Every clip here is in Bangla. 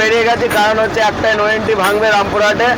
বেরিয়ে গেছি, কারণ হচ্ছে একটাই নো ভাঙবে রামপুরহাটে।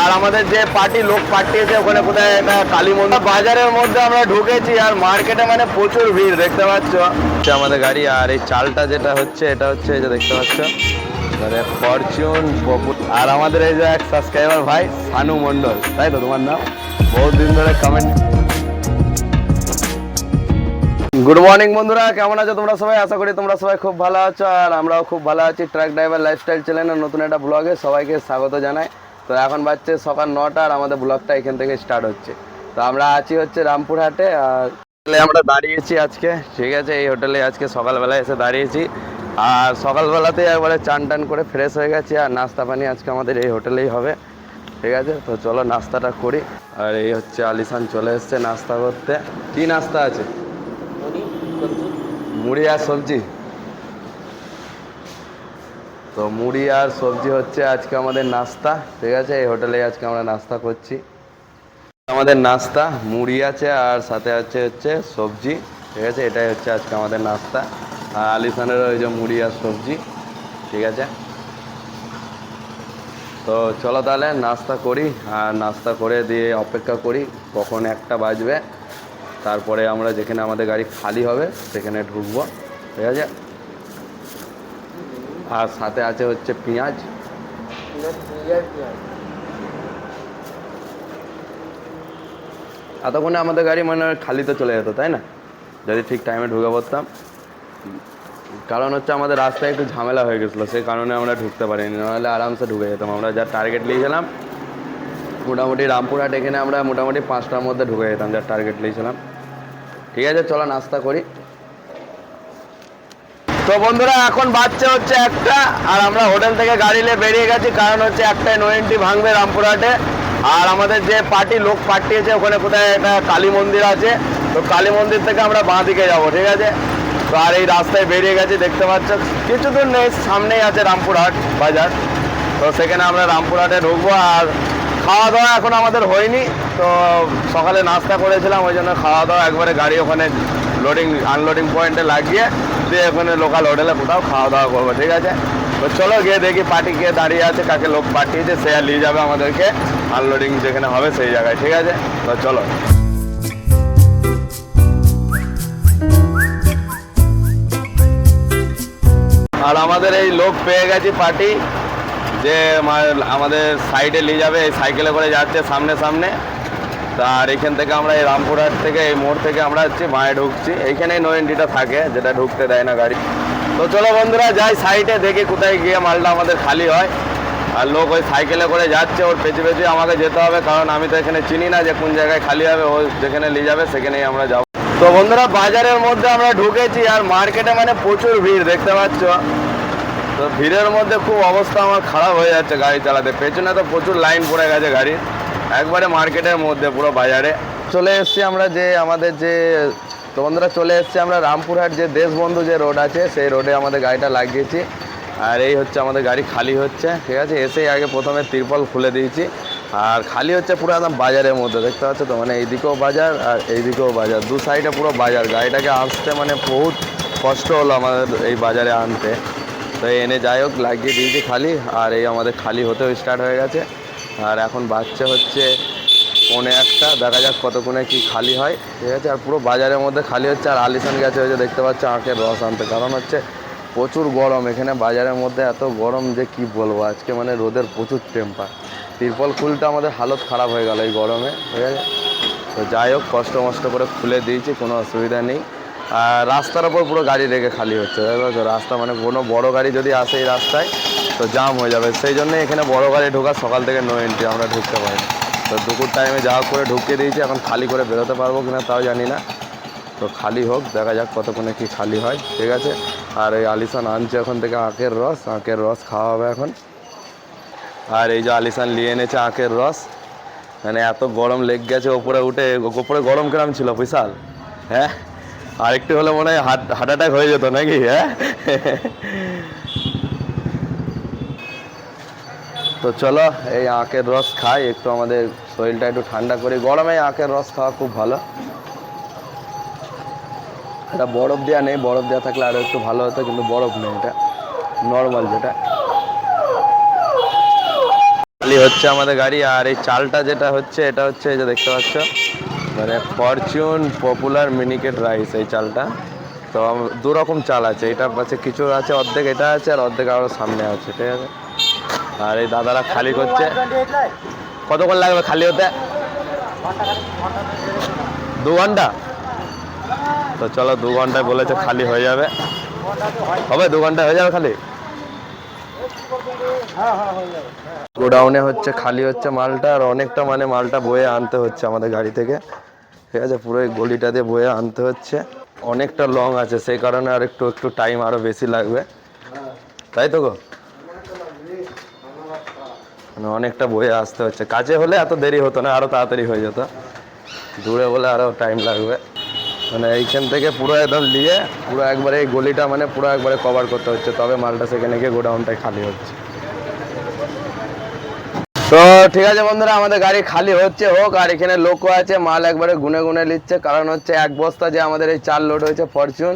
আর আমাদের যে পার্টি, লোক পাঠিয়েছে ওখানে কোথায় একটা কালী মন্দির। বাজারের মধ্যে আমরা ঢুকেছি, আর মার্কেটে মানে প্রচুর ভিড়, দেখতে পাচ্ছ? আমাদের গাড়ি, আর এই চালটা যেটা হচ্ছে, এটা হচ্ছে এই যে দেখতে পাচ্ছ। মানে ফরচুন আর আমাদের এই যে এক সাবস্ক্রাইবার ভাই, সানু মন্ডল তাই তো, তোমার নাম? বহুত দিন ধরে কমেন্ট গুড মর্নিং বন্ধুরা। কেমন আছো তোমরা সবাই? আশা করি তোমরা সবাই খুব ভালো আছো, আর আমরাও খুব ভালো আছি। ট্রাক ড্রাইভার লাইফস্টাইল চ্যানেলের নতুন একটা ব্লগে সবাইকে স্বাগত জানাই। তো এখন বাজছে সকাল নটা, আর আমাদের ব্লগটা এখান থেকে স্টার্ট হচ্ছে। তো আমরা আছি হচ্ছে রামপুরহাটে, আর আমরা দাঁড়িয়েছি আজকে। ঠিক আছে, এই হোটেলে আজকে সকালবেলা এসে দাঁড়িয়েছি। আর সকালবেলাতেই একবারে চান টান করে ফ্রেশ হয়ে গেছি, আর নাস্তা পানি আজকে আমাদের এই হোটেলেই হবে। ঠিক আছে, তো চলো নাস্তাটা করি। আর এই হচ্ছে আলিসান চলে এসছে নাস্তা করতে। কি নাস্তা আছে? মুড়ি আর সবজি। তো মুড়ি আর সবজি হচ্ছে আজকে আমাদের নাস্তা, ঠিক আছে? এই হোটেলে আজকে আমরা নাস্তা করছি। আমাদের নাস্তা মুড়ি আছে আর সাথে আছে হচ্ছে সবজি, ঠিক আছে? এটাই হচ্ছে আজকে আমাদের নাস্তা। আর আলিসানের ওই যে মুড়ি আর সবজি, ঠিক আছে? তো চলো তাহলে নাস্তা করি, আর নাস্তা করে দিয়ে অপেক্ষা করি কখন একটা বাজবে। তারপরে আমরা যেখানে আমাদের গাড়ি খালি হবে, সেখানে ঢুকবো। ঠিক আছে? আর সাথে আছে হচ্ছে পেঁয়াজ। এতক্ষণে আমাদের গাড়ি মানে খালি তো চলে যেত, তাই না? যদি ঠিক টাইমে ঢুকে পড়তাম। কারণ হচ্ছে আমাদের রাস্তায় একটু ঝামেলা হয়ে গেছিল, সেই কারণে আমরা ঢুকতে পারিনি, নাহলে আরামসে ঢুকে যেতাম। আমরা যা টার্গেট নিয়েছিলাম মোটামুটি রামপুরহাট এখানে আমরা মোটামুটি পাঁচটার মধ্যে ঢুকে যেতাম, যা টার্গেট নিয়েছিলাম। ঠিক আছে, চলো নাস্তা করি। তো বন্ধুরা, এখন বাচ্চা হচ্ছে একটা, আর আমরা হোটেল থেকে গাড়ি নিয়ে বেরিয়ে গেছি, কারণ হচ্ছে একটাই নো এন্ট্রি ভাঙবে রামপুরহাটে। আর আমাদের যে পার্টি, লোক পাঠিয়েছে ওখানে কোথায় একটা কালী মন্দির আছে, তো কালী মন্দির থেকে আমরা বাঁ দিকে যাব, ঠিক আছে? তো আর এই রাস্তায় বেরিয়ে গেছি, দেখতে পাচ্ছ কিছু দূর নেই, সামনেই আছে রামপুরহাট বাজার। তো সেখানে আমরা রামপুরহাটে ঢুকবো, আর খাওয়া দাওয়া এখন আমাদের হয়নি, তো সকালে নাস্তা করেছিলাম, ওই জন্য খাওয়া দাওয়া একবারে গাড়ি ওখানে লোডিং আনলোডিং পয়েন্টে লাগিয়ে দিয়ে ওখানে লোকাল হোটেলে কোথাও খাওয়া দাওয়া করব, ঠিক আছে? তো চলো গিয়ে দেখি পার্টি গিয়ে দাঁড়িয়ে আছে, কাকে লোক পাঠিয়েছে সে আর নিয়ে যাবে আমাদেরকে আনলোডিং যেখানে হবে সেই জায়গায়, ঠিক আছে? তো চলো। আর আমাদের এই লোক পেয়ে গেছি পার্টি যে আমাদের সাইডে নিয়ে যাবে, এই সাইকেলে করে যাচ্ছে সামনে সামনে। আর এখান থেকে আমরা এই রামপুরহাট থেকে, এই মোড় থেকে আমরা হচ্ছে মায়ে ঢুকছি। এইখানেই নো এন্ট্রিটা থাকে, যেটা ঢুকতে দেয় না গাড়ি। তো চলো বন্ধুরা, যাই সাইডে দেখি কোথায় গিয়ে মালটা আমাদের খালি হয়। আর লোক ওই সাইকেলে করে যাচ্ছে, ওর পেছু পেছু আমাকে যেতে হবে, কারণ আমি তো এখানে চিনি না যে কোন জায়গায় খালি হবে, ও যেখানে নিয়ে যাবে, সেখানেই আমরা যাব। তো বন্ধুরা, বাজারের মধ্যে আমরা ঢুকেছি, আর মার্কেটে মানে প্রচুর ভিড়, দেখতে পাচ্ছ? তো ভিড়ের মধ্যে খুব অবস্থা আমার খারাপ হয়ে যাচ্ছে গাড়ি চালাতে। পেছনে তো প্রচুর লাইন পড়ে গেছে গাড়ির একবারে মার্কেটের মধ্যে পুরো বাজারে। চলে এসছি আমরা যে আমাদের যে, তো বন্ধুরা চলে এসছি আমরা রামপুরহাট যে দেশবন্ধু যে রোড আছে, সেই রোডে আমাদের গাড়িটা লাগিয়েছি। আর এই হচ্ছে আমাদের গাড়ি খালি হচ্ছে, ঠিক আছে? এসেই আগে প্রথমে তিরপল খুলে দিয়েছি। আর খালি হচ্ছে পুরো একদম বাজারের মধ্যে, দেখতে পাচ্ছ তো? মানে এইদিকেও বাজার আর এইদিকেও বাজার। দু সাইডে পুরো বাজার। গাড়িটাকে আসতে মানে বহুত কষ্ট হলো আমাদের এই বাজারে আনতে। তো এনে যাই হোক, লাগিয়ে দিয়েছি খালি। আর এই আমাদের খালি হতেও স্টার্ট হয়ে গেছে। আর এখন বাচ্চা হচ্ছে পনে একটা। দেখা যাক কতক্ষণে কি খালি হয়। ঠিক আছে? আর পুরো বাজারের মধ্যে খালি হচ্ছে। আর আলিসান গেছে যে দেখতে পাচ্ছে, আঁখের রস আনতে। কারণ হচ্ছে প্রচুর গরম। এখানে বাজারের মধ্যে এত গরম যে কি বলব? আজকে মানে রোদের প্রচুর টেম্পার তিরপল খুলতে আমাদের হালত খারাপ হয়ে গেল এই গরমে। ঠিক আছে? তো যাই হোক, কষ্ট মষ্ট করে খুলে দিয়েছি, কোনো অসুবিধা নেই। রাস্তার ওপর পুরো গাড়ি রেখে খালি হচ্ছে পারছ? রাস্তা মানে কোনো বড় গাড়ি যদি আসে এই রাস্তায়, তো জাম হয়ে যাবে। সেই জন্য এখানে বড় গাড়ি ঢোকার সকাল থেকে নো এন্ট্রি আমরা ঢুকতে পারি তো দুপুর টাইমে যা করে ঢুকিয়ে দিয়েছি, এখন খালি করে বেরোতে পারব কিনা তাও জানি না। তো খালি হোক, দেখা যাক কতক্ষণে কি খালি হয়, ঠিক আছে? আর এই আলিসান আনছে এখন থেকে আখের রস আখের রস খাওয়া হবে এখন। আর এই যে আলিসান নিয়ে এনেছে আখের রস। মানে এত গরম লেগ গেছে, ওপরে উঠে, ওপরে গরম কিরম ছিল, বিশাল? হ্যাঁ? আর একটু হলে মনে হয় হার্ট হার্ট অ্যাটাক হয়ে যেত নাকি হ্যাঁ? তো চলো, এই আখের রস খাই, একটু আমাদের শরীরটা একটু ঠান্ডা করি। গরমে আখের রস খাওয়া খুব ভালো। এটা বরফ দেওয়া নেই, বরফ দেওয়া থাকলে আরও একটু ভালো হতো, কিন্তু বরফ নেই এটা। নর্মাল যেটা। খালি হচ্ছে আমাদের গাড়ি, আর এই চালটা যেটা হচ্ছে, এটা হচ্ছে এই যে দেখতে পাচ্ছ। মানে ফরচুন পপুলার মিনিকেট রাইস এই চালটা। তো দু রকম চাল আছে, এটা আছে কিছু আছে, অর্ধেক এটা আছে আর অর্ধেক আরও সামনে আছে, ঠিক আছে? আর এই দাদারা খালি করছে। কতক্ষণ লাগবে খালি হতে? দু ঘণ্টা? তো চলো দু ঘন্টায় বলেছে খালি হয়ে যাবে। হবে, দু ঘন্টায় হয়ে যাবে খালি? গোডাউনে হচ্ছে, খালি হচ্ছে মালটা আর অনেকটা মানে মালটা বয়ে আনতে হচ্ছে আমাদের গাড়ি থেকে। ঠিক আছে, পুরো এই গলিটা দিয়ে বয়ে আনতে হচ্ছে। অনেকটা লং আছে, সেই কারণে আর একটু একটু টাইম আরও বেশি লাগবে। তাই তো গো? মানে অনেকটা বয়ে আসতে হচ্ছে। কাজে হলে এত দেরি হতো না, আরও তাড়াতাড়ি হয়ে যেত। দূরে বলে আরও টাইম লাগবে। মানে এইখান থেকে পুরো একদম নিয়ে পুরো একবারে এই গলিটা মানে পুরো একবারে কভার করতে হচ্ছে। তবে মালটা সেখানে গিয়ে গোডাউনটাই খালি হচ্ছে। তো ঠিক আছে বন্ধুরা, আমাদের গাড়ি খালি হচ্ছে হোক, আর এখানে লোকও আছে, মাল একবারে গুনে গুনে নিচ্ছে। কারণ হচ্ছে এক বস্তা যে আমাদের এই চাল লোড হয়েছে ফরচুন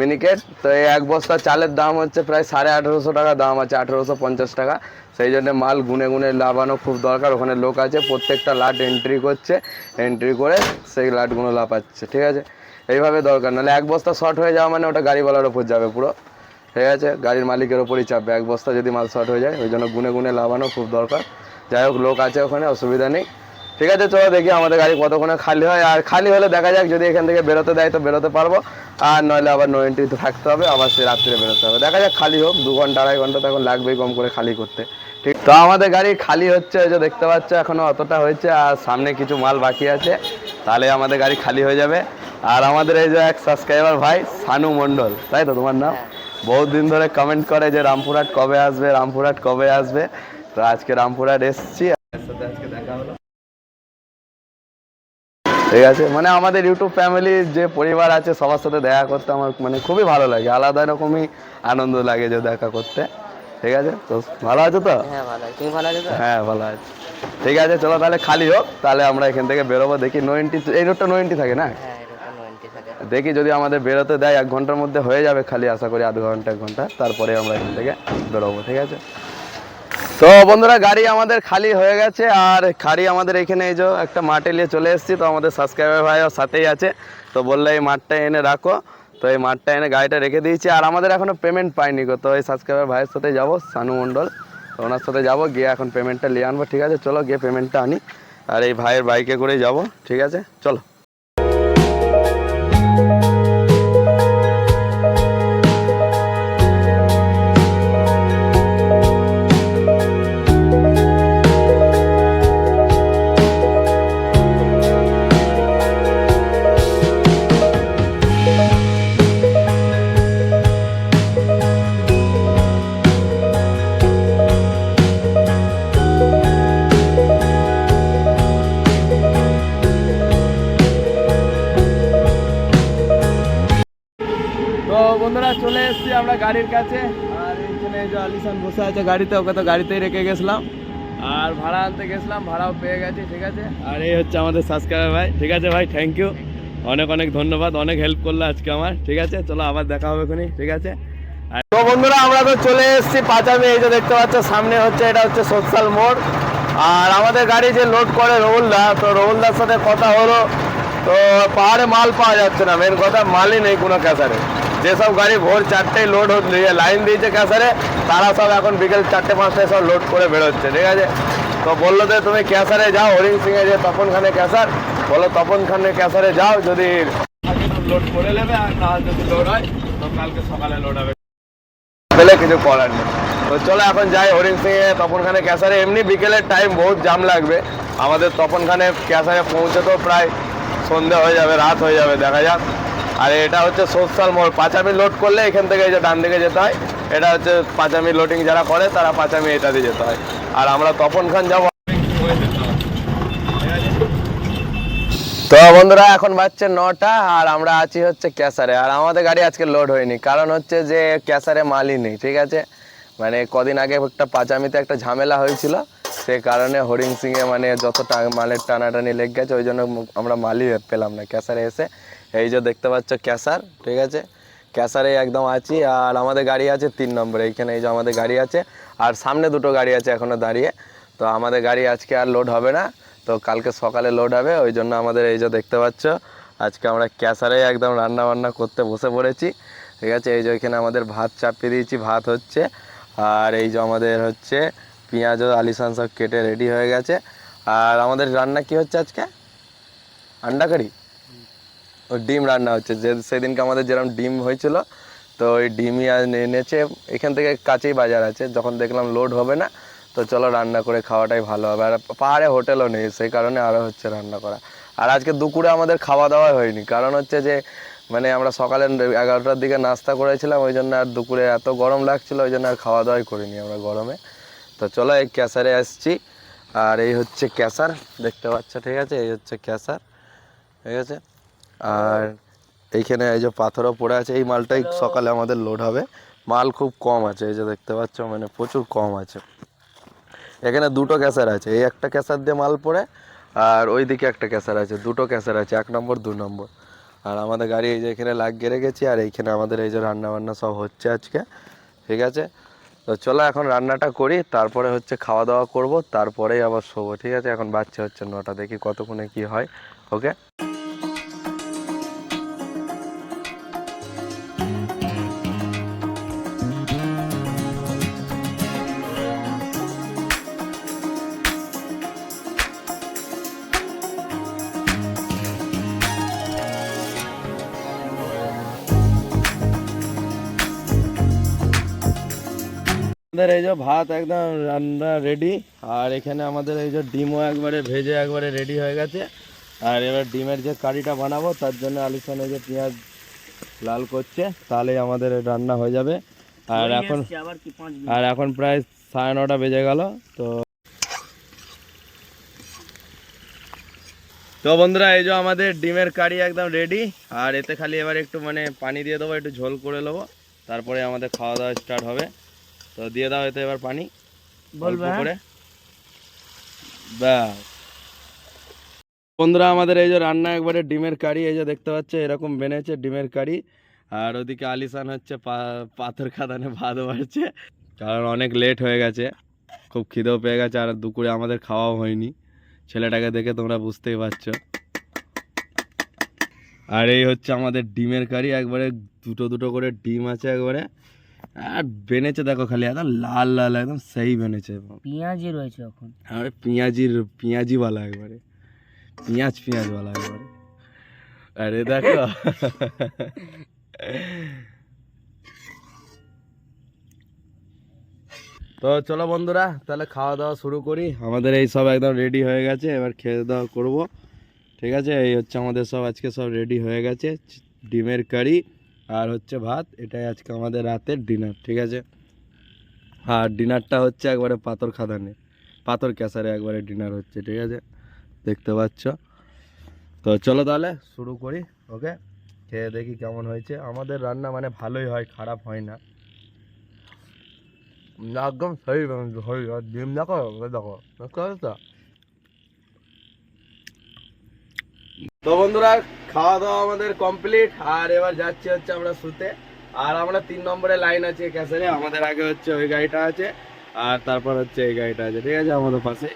মিনিকেট তো এই এক বস্তা চালের দাম হচ্ছে প্রায় সাড়ে আঠেরোশো টাকা, দাম আছে আঠেরোশো পঞ্চাশ টাকা। সেই জন্য মাল গুনে গুনে লাভানো খুব দরকার, ওখানে লোক আছে, প্রত্যেকটা লাট এন্ট্রি করছে এন্ট্রি করে সেই লাটগুলো লাপাচ্ছে ঠিক আছে? এইভাবে দরকার, নাহলে এক বস্তা শর্ট হয়ে যাওয়া মানে ওটা গাড়িওয়ালার ওপর যাবে পুরো, ঠিক আছে? গাড়ির মালিকের ওপরই চাপবে, এক বস্তা যদি মাল শর্ট হয়ে যায়, ওই জন্য গুনে গুনে লাভানো খুব দরকার। যাই হোক লোক আছে ওখানে অসুবিধা নেই। ঠিক আছে চলো দেখি আমাদের গাড়ি কতক্ষণে খালি হয়। আর খালি হলে দেখা যাক যদি এখান থেকে বেরোতে দেয় তো বেরোতে পারব। আর নইলে আবার নো এন্ট্রিতে থাকতে হবে আবার সে রাত্রে বেরোতে হবে। দেখা যাক খালি হোক দু ঘণ্টা আড়াই ঘণ্টা তো এখন লাগবেই কম করে খালি করতে। ঠিক তো আমাদের গাড়ি খালি হচ্ছে ওই যে দেখতে পাচ্ছ এখনও অতটা হয়েছে। আর সামনে কিছু মাল বাকি আছে তাহলে আমাদের গাড়ি খালি হয়ে যাবে। আর আমাদের এই যে এক সাবস্ক্রাইবার ভাই সানু মণ্ডল। তাই তো তোমার নাম? বহুত দিন ধরে কমেন্ট করে যে রামপুরহাট কবে আসবে রামপুরহাট কবে আসবে। তো আজকে রামপুরহাট এসছি সাথে আজকে দেখা হলো। ঠিক আছে? মানে আমাদের ইউটিউব ফ্যামিলির যে পরিবার আছে সবার সাথে দেখা করতে আমার মানে খুবই ভালো লাগে। আলাদা রকমই আনন্দ লাগে যে দেখা করতে। ঠিক আছে? তো ভালো আছো তো? হ্যাঁ ভালো তুমি ভালো আছো হ্যাঁ ভালো আছে। ঠিক আছে চলো তাহলে খালি হোক তাহলে আমরা এখান থেকে বেরোবো। দেখি নোয়েন্টি এই রোডটা নোয়েন্টি থাকে না? হ্যাঁ দেখি যদি আমাদের বেরোতে দেয় এক ঘণ্টার মধ্যে হয়ে যাবে খালি আশা করি আধ ঘণ্টা এক ঘণ্টা। তারপরে আমরা এখান থেকে বেরোবো ঠিক আছে? তো বন্ধুরা, গাড়ি আমাদের খালি হয়ে গেছে আর গাড়ি আমাদের এখানে এই যে একটা মাঠে নিয়ে চলে এসেছি। তো আমাদের সাবস্ক্রাইবার ভাই সাথেই আছে। তো বললে, এই মাঠটা এনে রাখো। তো এই মাঠটা এনে গাড়িটা রেখে দিয়েছি আর আমাদের এখনও পেমেন্ট পাইনি গো। তো এই সাবস্ক্রাইবার ভাইয়ের সাথে যাব, সানু মণ্ডল। তো ওনার সাথে যাব, গিয়ে এখন পেমেন্টটা নিয়ে আনব। ঠিক আছে, চলো গিয়ে পেমেন্টটা আনি। আর এই ভাইয়ের বাইকে করেই যাব। ঠিক আছে, চলো। চলে এসেছি আমরা গাড়ির কাছে। আর এখানে যে আলিশান বসে আছে গাড়িতে, ওকে তো গাড়িতেই রেখে গেছিলাম। আর ভাড়া আনতে গেছিলাম, ভাড়াও পেয়ে গেছি, ঠিক আছে? আর এই হচ্ছে আমাদের সাবস্ক্রাইবার ভাই, ঠিক আছে ভাই? থ্যাংক ইউ অনেক অনেক ধন্যবাদ, অনেক হেল্প করল আজকে আমার, ঠিক আছে? চলো আবার দেখা হবে খুনি ঠিক আছে? তো বন্ধুরা, আমরা তো চলে এসেছি পাঁচামি, এই যে দেখতে পাচ্ছ, সামনে হচ্ছে, এটা হচ্ছে সোশ্যাল মোড় আর আমাদের গাড়ি যে লোড করে রহুলদা তো রহুলদার সাথে কথা হলো, তো পাহাড়ে মাল পাওয়া যাচ্ছে না মেন কথা মালই নেই কোনো ক্যাসারে। যেসব গাড়ি ভোর চারটেই লোড লাইন দিয়েছে ক্যাসারে তারা সব এখন বিকেল চারটে পাঁচটায় সব লোড করে বেরোচ্ছে, ঠিক আছে? তো বলল যে, তুমি ক্যাসারে যাও হরিং সিংয়ে যে তপন খানে ক্যাসার বলো তপন খানে ক্যাসারে যাও, যদি লোড করে নেবে, আর না যদি লোড হয়, তো সকালে লোড হবে। কিছু করার নেই। তো চলো, এখন যাই হরিণ সিং এ তপন খানে ক্যাসারে এমনি বিকেলের টাইম বহুত জাম লাগবে। আমাদের তপন খানে ক্যাসারে পৌঁছতেও প্রায় সন্ধে হয়ে যাবে, রাত হয়ে যাবে, দেখা যাক। আর এটা হচ্ছে সোশ্যাল মোড় পাঁচামি লোড করলে এখান থেকে যে ডান দিকে যেতে হয়, এটা হচ্ছে পাঁচামি লোডিং যারা করে, তারা পাঁচামি এটা দিয়ে যেতে হয়। আর আমরা তপন খান যাব। তো বন্ধুরা, এখন বাজছে নটা, আর আমরা আছি হচ্ছে ক্যাসারে। আর আমাদের গাড়ি আজকে লোড হয়নি, কারণ হচ্ছে যে ক্যাসারে মালই নেই, ঠিক আছে? মানে কদিন আগে একটা পাঁচামিতে একটা ঝামেলা হয়েছিল সে কারণে হরিং সিংয়ে মানে যত মালের টানাটানি লেগে গেছে, ওই জন্য আমরা মালই পেলাম না। ক্যাসারে এসে, এই যে দেখতে পাচ্ছ ক্যাসার, ঠিক আছে? ক্যাসারে একদম আছি, আর আমাদের গাড়ি আছে তিন নম্বরে, এইখানে এই যে আমাদের গাড়ি আছে, আর সামনে দুটো গাড়ি আছে এখনও দাঁড়িয়ে। তো আমাদের গাড়ি আজকে আর লোড হবে না, তো কালকে সকালে লোড হবে, ওই জন্য আমাদের এই যে দেখতে পাচ্ছ, আজকে আমরা ক্যাসারে একদম রান্না বান্না করতে বসে পড়েছি, ঠিক আছে? এই যে এখানে আমাদের ভাত চাপিয়ে দিয়েছি, ভাত হচ্ছে, আর এই যে আমাদের হচ্ছে পেঁয়াজ আলিসান সব কেটে রেডি হয়ে গেছে। আর আমাদের রান্না কি হচ্ছে আজকে? আন্ডা কারি? ও ডিম রান্না হচ্ছে। যে সেদিনকে আমাদের যেরকম ডিম হয়েছিল, তো ওই ডিমই এনেছে। এখান থেকে কাছেই বাজার আছে। যখন দেখলাম লোড হবে না, তো চলো রান্না করে খাওয়াটাই ভালো হবে। আর পাহাড়ে হোটেলও নেই, সেই কারণে আরও হচ্ছে রান্না করা। আর আজকে দুপুরে আমাদের খাওয়া দাওয়া হয়নি। কারণ হচ্ছে যে মানে আমরা সকালে এগারোটার দিকে নাস্তা করেছিলাম, ওই জন্য আর দুপুরে এত গরম লাগছিল, ওই জন্য আর খাওয়া দাওয়াই করিনি আমরা গরমে। তো চলো এই ক্যাসারে আসছি। আর এই হচ্ছে ক্যাসার দেখতে পাচ্ছ ঠিক আছে? এই হচ্ছে ক্যাসার ঠিক আছে? আর এইখানে এই যে পাথরও পড়ে আছে এই মালটাই সকালে আমাদের লোড হবে। মাল খুব কম আছে এই যে দেখতে পাচ্ছ মানে প্রচুর কম আছে। এখানে দুটো ক্যাসার আছে এই একটা ক্যাসার দিয়ে মাল পড়ে আর ওই দিকে একটা ক্যাসার আছে দুটো ক্যাসার আছে এক নম্বর দু নম্বর। আর আমাদের গাড়ি এই যে এখানে লাগিয়ে রেখেছি আর এইখানে আমাদের এই যে রান্না বান্না সব হচ্ছে আজকে ঠিক আছে? তো চলো এখন রান্নাটা করি, তারপরে হচ্ছে খাওয়া দাওয়া করব, তারপরেই আবার শোবো, ঠিক আছে? এখন বাচ্চা হচ্ছে নটা, দেখি কতক্ষণে কি হয় ওকে আমাদের এই যে ভাত একদম রান্না রেডি আর এখানে আমাদের এই যে ডিমও একবারে ভেজে একবারে রেডি হয়ে গেছে। আর এবার ডিমের যে কারিটা বানাবো তার জন্য আলিসান এই যে পেঁয়াজ লাল করছে তাহলেই আমাদের রান্না হয়ে যাবে। আর এখন আর এখন প্রায় সাড়ে নটা বেজে গেল তো তো বন্ধুরা এই যে আমাদের ডিমের কারি একদম রেডি আর এতে খালি এবার একটু মানে পানি দিয়ে দেবো একটু ঝোল করে নেব। তারপরে আমাদের খাওয়া দাওয়া স্টার্ট হবে। তো দিয়ে দাও এতে এবার পানি অল্প করে। ব্যাস। বন্ধুরা আমাদের এই যে রান্না একবারে ডিমের কারি এই যে দেখতে পাচ্ছ এরকম বেনেছে ডিমের কারি। আর ওদিকে আলিসান হচ্ছে পাথর খাদানে ভাত বাড়ছে কারণ অনেক লেট হয়ে গেছে। খুব খিদেও পেয়ে গেছে আর দুপুরে আমাদের খাওয়াও হয়নি। ছেলেটাকে দেখে তোমরা বুঝতেই পারছ। আর এই হচ্ছে আমাদের ডিমের কারি একবারে দুটো দুটো করে ডিম আছে একবারে। আর বেনেছে দেখো খালি একদম লাল লাল একদম সেই বেনেছে পেঁয়াজি রয়েছে এখন। আর পেঁয়াজির পেঁয়াজিওয়ালা একবারে। পেঁয়াজ পেঁয়াজওয়ালা একবারে। আরে দেখো। তো চলো বন্ধুরা তাহলে খাওয়া দাওয়া শুরু করি। আমাদের এই সব একদম রেডি হয়ে গেছে এবার খেয়ে দাওয়া করব। ঠিক আছে? এই হচ্ছে আমাদের সব আজকে সব রেডি হয়ে গেছে। ডিমের কারি। আর হচ্ছে ভাত, এটাই আজকে আমাদের রাতের ডিনার ঠিক আছে? আর ডিনারটা হচ্ছে একবারে পাথর খাদানে পাথর ক্যাসারে একবারে ডিনার হচ্ছে, ঠিক আছে? দেখতে পাচ্ছ? তো চলো তাহলে শুরু করি, ওকে? খেয়ে দেখি কেমন হয়েছে। আমাদের রান্না মানে ভালোই হয়, খারাপ হয় না। একদম সেই হয় ডিম দেখো দেখো, দেখতে পাচ্ছ? তো? বন্ধুরা খাওয়া দাওয়া আমাদের কমপ্লিট আর এবার যাচ্ছি হচ্ছে আমরা শুতে। আর আমরা তিন নম্বরে লাইন আছে ক্যাসারে আমাদের আগে হচ্ছে ওই গাড়িটা আছে। আর তারপর হচ্ছে এই গাড়িটা আছে। ঠিক আছে, আমাদের পাশে।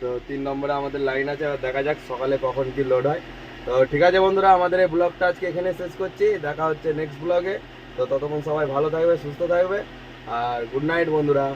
তো তিন নম্বরে আমাদের লাইন আছে। আর দেখা যাক সকালে কখন কি লোড হয়। তো ঠিক আছে বন্ধুরা, আমাদের এই ব্লগটা আজকে এখানে শেষ করছি। দেখা হচ্ছে নেক্সট ব্লগে। তো ততক্ষণ সবাই ভালো থাকবে, সুস্থ থাকবে। আর গুড নাইট বন্ধুরা।